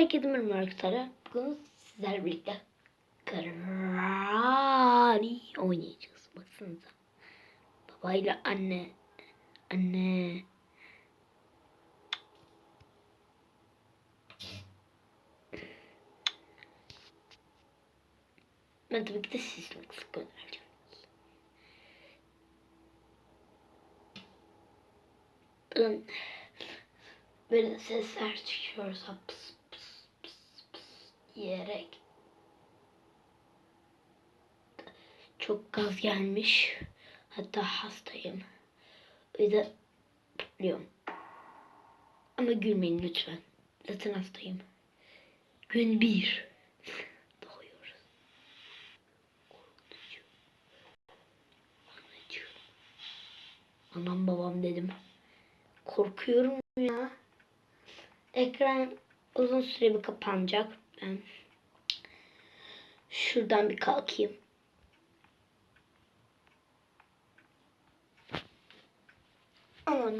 Herkese merhaba arkadaşlar. Bugün sizlerle birlikte Granny oynayacağız. Baksanıza. Babayla anne. Anne. Ben tabii ki de sizin kısık göndereceğim. Bakın böyle sesler çıkıyor. Pıs diyerek. Çok gaz gelmiş. Hatta hastayım. O yüzden biliyorum. Ama gülmeyin lütfen. Zaten hastayım. Gün bir. Doğuyoruz. Anam babam dedim. Korkuyorum ya. Ekran uzun süre bir kapanacak. Ben şuradan bir kalkayım. Aman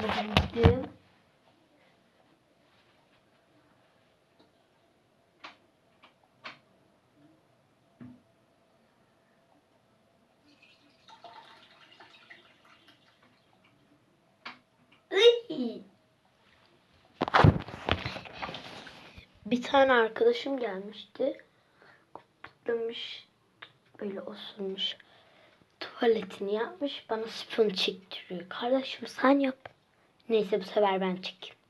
Bir tane arkadaşım gelmişti. Kutlamış. Böyle osurmuş. Tuvaletini yapmış. Bana spoon çektiriyor. Kardeşim sen yap. Neyse bu sefer ben çekeyim.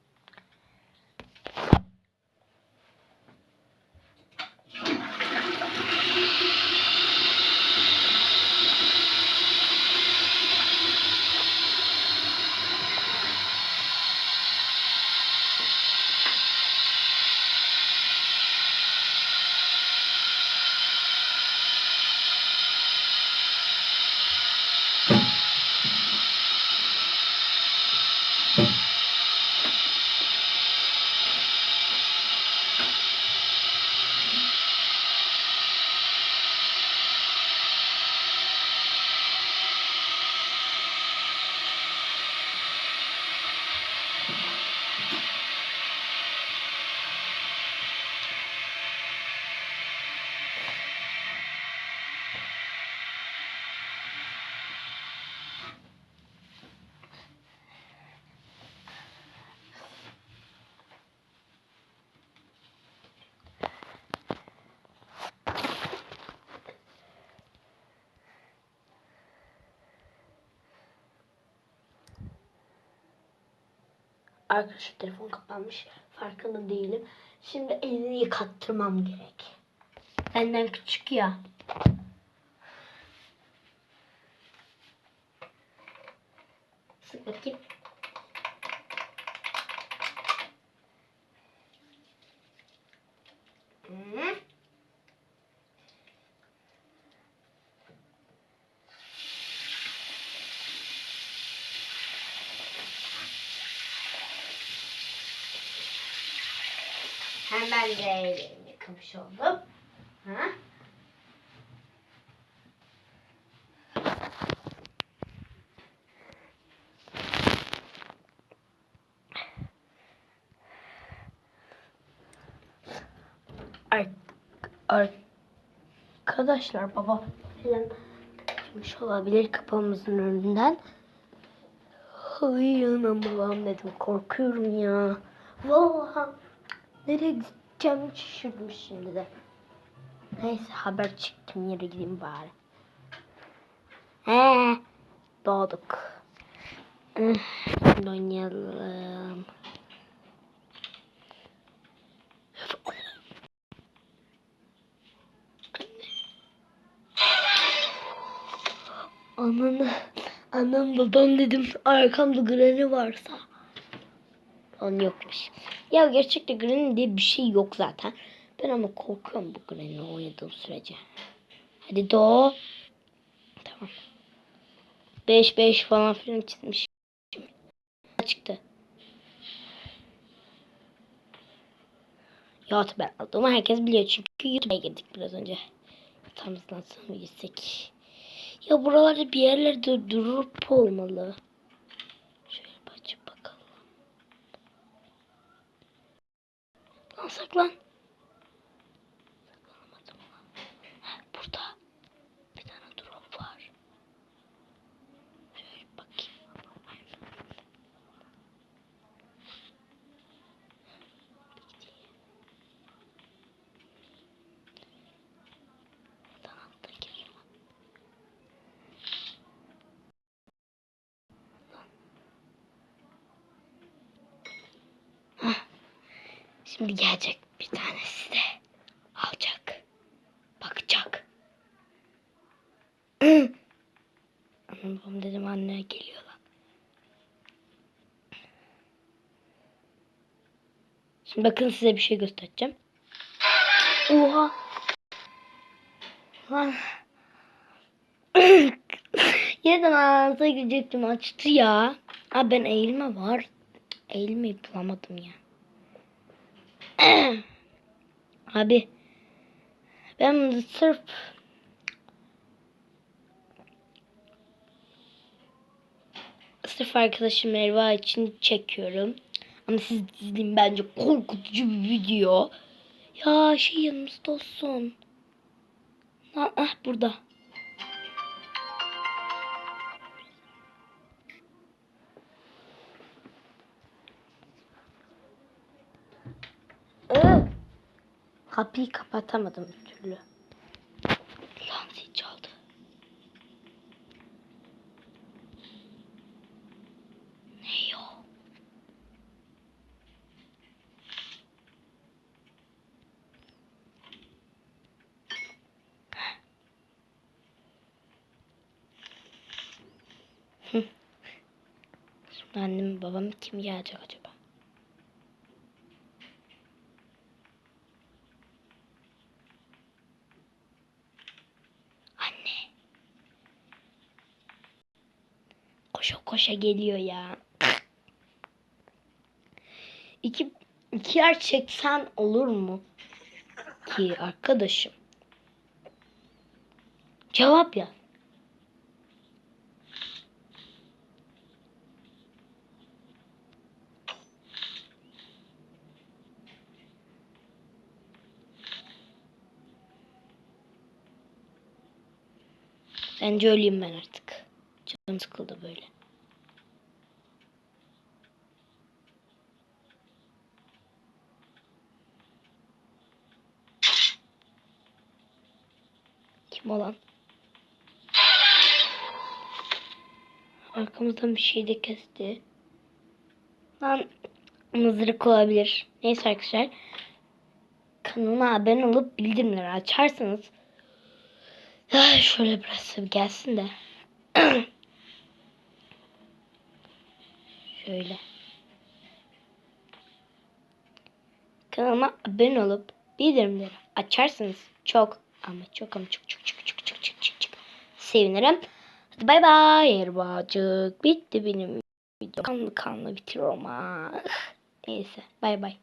Arkadaşlar telefon kapanmış. Farkında değilim. Şimdi elini yıkattırmam gerek. Benden küçük ya. Sık bakayım. Hemen de ellerimi oldum. Ha? Ar Arkadaşlar baba falan geçmiş olabilir kapımızın önünden. Ay anam babam dedim korkuyorum ya. Vallahi nereye gideceğimi şaşırdım şimdi de. Neyse haber çıktım yere gideyim bari. He, doğduk. Şimdi oynayalım. Ananı, anam babam dedim arkamda Granny varsa. Onun yokmuş. Ya gerçekten Granny diye bir şey yok zaten. Ben ama korkuyorum bu Granny oynadığım sürece. Hadi doğ. Tamam. 5 5 falan filan çizmiş. Çıktı. Ya ben aldığımı herkes biliyor çünkü YouTube'a girdik biraz önce. Yatağımızdan sonra gitsek. Ya buralarda bir yerlerde durup olmalı. Şöyle bir açıp bakalım. Lan saklan. Şimdi gelecek bir tanesi de alacak. Bakacak. Anam dedim anne geliyor lan. Şimdi bakın size bir şey göstereceğim. Oha. Lan. Yerden ağza girecektim açtı ya. Abi ben eğilme var. Eğilmeyi bulamadım ya. Abi. Ben sırf sırf arkadaşım Merva için çekiyorum. Ama siz izleyin bence korkutucu bir video. Ya şey yanımızda olsun. Ha, ah burada. Kapıyı kapatamadım bir türlü. Lan zil çaldı. Ne o? Şimdi annem babam kim gelecek acaba? Koşa geliyor ya. İki, iki yer çeksen olur mu? Ki arkadaşım. Cevap yaz. Bence öleyim ben artık. Canım sıkıldı böyle. Kim olan? Arkamızdan bir şey de kesti. Lan mızırık olabilir. Neyse arkadaşlar. Kanalıma abone olup bildirimleri açarsanız Ay, şöyle bir gelsin de. şöyle. Kanalıma abone olup bildirimleri açarsanız çok ama çok ama çok çok çok çok çok çok çok çok sevinirim. Hadi bay bay yerbacık. Bitti benim video. Kanlı kanlı bitiriyorum ha. Neyse bay bay.